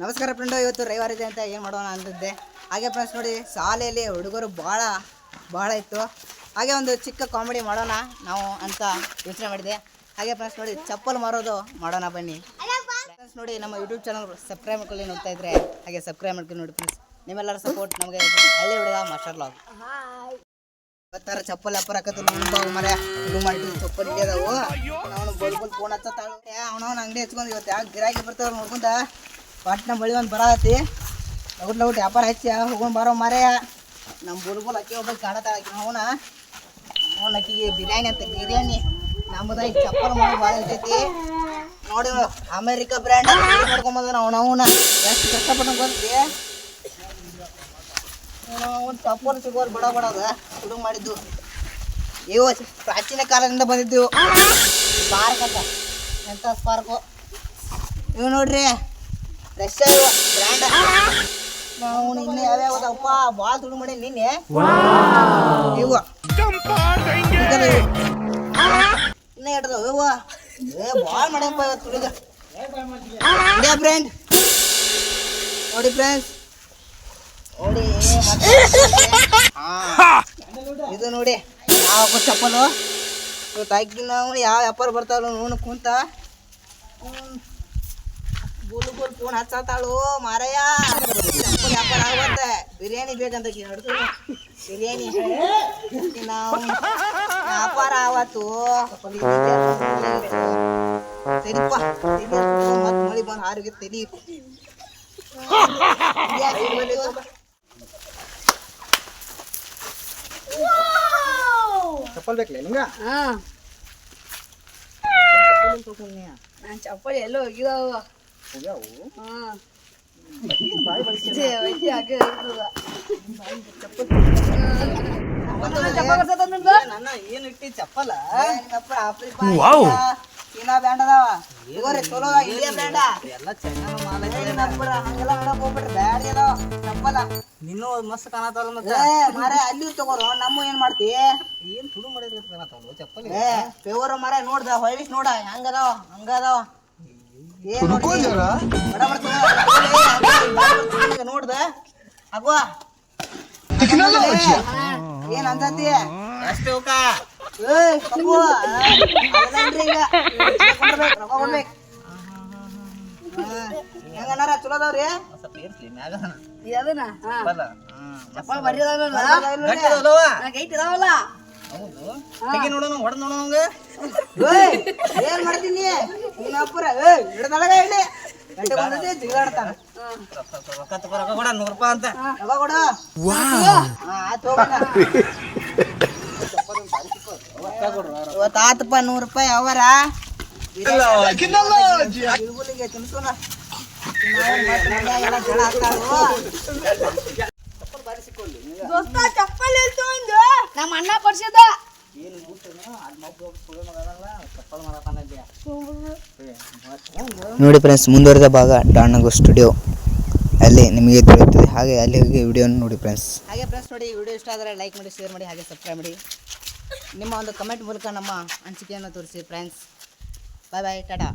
ನಮಸ್ಕಾರ ಫ್ರೆಂಡು, ಇವತ್ತು ರವಿವಾರ ಇದೆ ಅಂತ ಏನು ಮಾಡೋಣ ಅಂತಿದ್ದೆ. ಹಾಗೆ ಫ್ರೆಂಡ್ಸ್ ನೋಡಿ, ಶಾಲೆಯಲ್ಲಿ ಹುಡುಗರು ಭಾಳ ಭಾಳ ಇತ್ತು. ಹಾಗೆ ಒಂದು ಚಿಕ್ಕ ಕಾಮಿಡಿ ಮಾಡೋಣ ನಾವು ಅಂತ ಯೋಚನೆ ಮಾಡಿದೆ. ಹಾಗೆ ಫ್ರೆಂಡ್ಸ್ ನೋಡಿ, ಚಪ್ಪಲ್ ಮಾರೋದು ಮಾಡೋಣ ಬನ್ನಿ. ಫ್ರೆಂಡ್ಸ್ ನೋಡಿ, ನಮ್ಮ ಯೂಟ್ಯೂಬ್ ಚಾನಲ್ ಸಬ್ಸ್ಕ್ರೈಬ್ ಮಾಡ್ಕೊಳ್ಳಿ ನೋಡ್ತಾ ಇದ್ರೆ, ಹಾಗೆ ಸಬ್ಸ್ಕ್ರೈಬ್ ಮಾಡ್ಕೊಂಡು ನೋಡಿ ಫ್ರೆಂಡ್ಸ್ ನಿಮ್ಮೆಲ್ಲರ ಸಪೋರ್ಟ್ ನಮಗೆ ಹಳ್ಳಿ ಹುಡುಗ ಮಾಸ್ಟರ್ ಲಾಗ್ ಇವತ್ತಾರ ಚಪ್ಪಲ್ ಹಾಕತ್ತಿಲ್ಲ ಅನುಭವ ಮರ ಇದು ಮಾಡಿ ಚಪ್ಪಲ್ ಇಟ್ಟಿದಾವು ಅವನು ಬಲ್ ಬಲ್ ಫೋನ್ ಹಚ್ಚತ್ತಾಳು ಅವನವನ ಅಂಗಡಿ ಹಚ್ಕೊಂಡು ಇವತ್ತು ಯಾಕೆ ಗಿರಾಕಿ ಬರ್ತಾವ ಪಾಟ್ನ ಬಳಿ ಒಂದು ಬರತ್ತಿ ಲಗುಟ್ ಲಗುಟ್ ವ್ಯಾಪಾರ ಹಚ್ಚಿ ಹೋಗೋಣ ಬರೋ ಮರೆ ನಮ್ಮ ಬುಲ್ಬುಲ್ ಅಕ್ಕಿ ಒಬ್ಬ ಕಾಣತಾಳ ಆಕಿ ಅವನ. ಅವನ ಅಕ್ಕಿಗೆ ಬಿರಿಯಾನಿ ಅಂತ, ಬಿರಿಯಾನಿ. ನಮ್ಮದಾಗಿ ಚಪ್ಪಲ್ ಮಾಡಿ ಭಾಳ ಇರ್ತೈತಿ. ನೋಡಿ, ಅಮೇರಿಕ ಬ್ರ್ಯಾಂಡ್ ಮಾಡ್ಕೊಂಬಂದ ಅವನ ಅವನ. ಎಷ್ಟು ಕಷ್ಟಪಟ್ಟು ಗೊತ್ತಿ? ಒಂದು ಚಪ್ಪಲ್ ಸಿಗೋರು ಬಡ ಬಡದ ಹುಡುಗ ಮಾಡಿದ್ದು. ಇವು ಪ್ರಾಚೀನ ಕಾಲದಿಂದ ಬಂದಿದ್ದು ಪಾರ್ಕ್ ಅಂತ. ಎಂಥ ಸ್ಪಾರ್ಕು? ಇವು ನೋಡ್ರಿ. ರಷ್ಯಾ ಇವು ಬ್ರ್ಯಾಂಡ್ ನಾವು ಇನ್ನು ಯಾವ್ಯಾವ ಅಪ್ಪ ಭಾಳ ದುಡ್ಡು ಮಾಡಿ ನಿನ್ನೆ. ಇವು. ಇನ್ನ ಹಿಡ್ದವು ಇವು. ಏ ಭಾಳ ಮಾಡ್ಯಪ್ಪ ಇವತ್ತು ಹುಡುಗ ಇಂಡಿಯಾ ಬ್ರ್ಯಾಂಡ್ ನೋಡಿ ಫ್ರೆಂಡ್ಸ್. ಇದು ನೋಡಿ. ಯಾವ ಚಪ್ಪಲು? ಇವತ್ತು ಹಾಕಿ ನಾವು. ಯಾವ ವ್ಯಾಪಾರ ಬರ್ತಾವಲ್ಲ ನೋಡು ಕುಂತ. ಬುಲ್ ಬುಲ್ ಫೋನ್ ಹಚ್ಚತ್ತಾಳು ಮಾರಯ್ಯ ಚಪ್ಪಲ್ ವ್ಯಾಪಾರ ಆಗತ್ತ ಬಿರಿಯಾನಿ ಬೇಕಂತ ಹಿಡ್ದು ಬಿರಿಯಾನಿ ನಾವು ವ್ಯಾಪಾರ ಆವತ್ತು ಸರಿಪ್ಪ ಮತ್ತೆ ಮಳಿ ಬಂದು ಹಾರಿಗೆ ತೆಲಿ ಚಪ್ಪಲ್ ಬೇಕಲ್ಲ ನಿಮ್ಗ ಹಾ ನಾನು ಚಪ್ಪಲಿ ಎಲ್ಲೋ ಹೋಗಿದಾವ ಏನ್ ಇಟ್ಟಿ ಚಪ್ಪಲ. ಚೀನಾ ಬ್ಯಾಂಡ್ ಅದಾವ ಇಗೋರಿ ಚಲೋ ಅದಾವ, ಇಂಡಿಯಾ ಬ್ಯಾಂಡ ಎಲ್ಲ ಚೈನಾ ಮಾಲ ಹಂಗೆಲ್ಲ ಹೋಗ್ಬಿಡ್ರಿ ಬ್ಯಾಡ್ ಅದಾವ ಚಪ್ಪಲ ನಿನ್ನೂ ಮಸ್ತ್ ಕಾಣತಾವಲ್ಲ ಮತ್ತೆ ಮಾರ ಅಲ್ಲಿ ತಗೋರು ನಮ್ಮ ಏನ್ ಮಾಡ್ತಿ? ಏನ್ ತುಡು ಮಾಡಿದ್ರೆ ಕಾಣತಾವಲ್ಲ ಚಪ್ಪಲ್ ಏ ಪೇವರ್ ಮಾರ ನೋಡ್ದ ಹೊಳಿಸ್ ನೋಡ ಹೆಂಗದಾವ ಹಂಗದಾವ ನೋಡ್ದ? ಅಗ್ವಾ. ಏನ್ ಅಂತತಿ ಎಷ್ಟು ಹೋಗ ಹೆಂಗನಾರ ಚಲೋ ಅದಾವ್ರಿ? ನೋಡೋಣ ಹೊಡೆದ್ ನೋಡೋಣ ಏಯ್ ಏನ್ ಮಾಡ್ತೀನಿ ನೀನ್ ಅಪ್ಪರ ಏಯ್ ಹಿಡ್ದಳಗ ಹೇಳಿ ಗಂಟೆ ಜಿಗಾಡ್ತಾನ ಸ್ವಲ್ಪ ಸ್ವಲ್ಪ ರೊಕ್ಕ ತಗೋ ರೊಕ್ಕ ಕೊಡ. ನೂರು ರೂಪಾಯಿ ಅಂತ ರೊಕ್ಕ ಕೊಡು ಹಾ ಆಯ್ತು ಹೋಗೋಣ. ಇವತ್ತು ಆತಪ್ಪ ನೂರು ರೂಪಾಯಿ ಅವರ. ತಿನ್ಸೋಣ. ಜಳ ಹಾಕ್ತಾಳು ದೋಸ್ತ ಚಪ್ಪಲ್ ಎಲ್ಲಿ ತಗೊಂಡು? ನಮ್ಮ ಅಣ್ಣ ಕೊಡ್ಸಿದ್ದ ನೋಡಿ ಫ್ರೆಂಡ್ಸ್ ಮುಂದುವರೆದ ಭಾಗ ಡಾಣಗೋ ಸ್ಟುಡಿಯೋ ಅಲ್ಲಿ ನಿಮಗೆ ದೊರೆಯುತ್ತದೆ. ಹಾಗೆ ಅಲ್ಲಿ ಹೋಗಿ ವಿಡಿಯೋ ನೋಡಿ ಫ್ರೆಂಡ್ಸ್ ಹಾಗೆ ಫ್ರೆಂಡ್ಸ್ ನೋಡಿ ವಿಡಿಯೋ ಇಷ್ಟ ಆದರೆ ಲೈಕ್ ಮಾಡಿ ಶೇರ್ ಮಾಡಿ, ಹಾಗೆ ಸಬ್ಸ್ಕ್ರೈಬ್ ಮಾಡಿ. ನಿಮ್ಮ ಒಂದು ಕಮೆಂಟ್ ಮೂಲಕ ನಮ್ಮ ಅನಿಸಿಕೆಯನ್ನು ತೋರಿಸಿ ಫ್ರೆಂಡ್ಸ್ ಬಾಯ್ ಬಾಯ್ ಟಾಟಾ.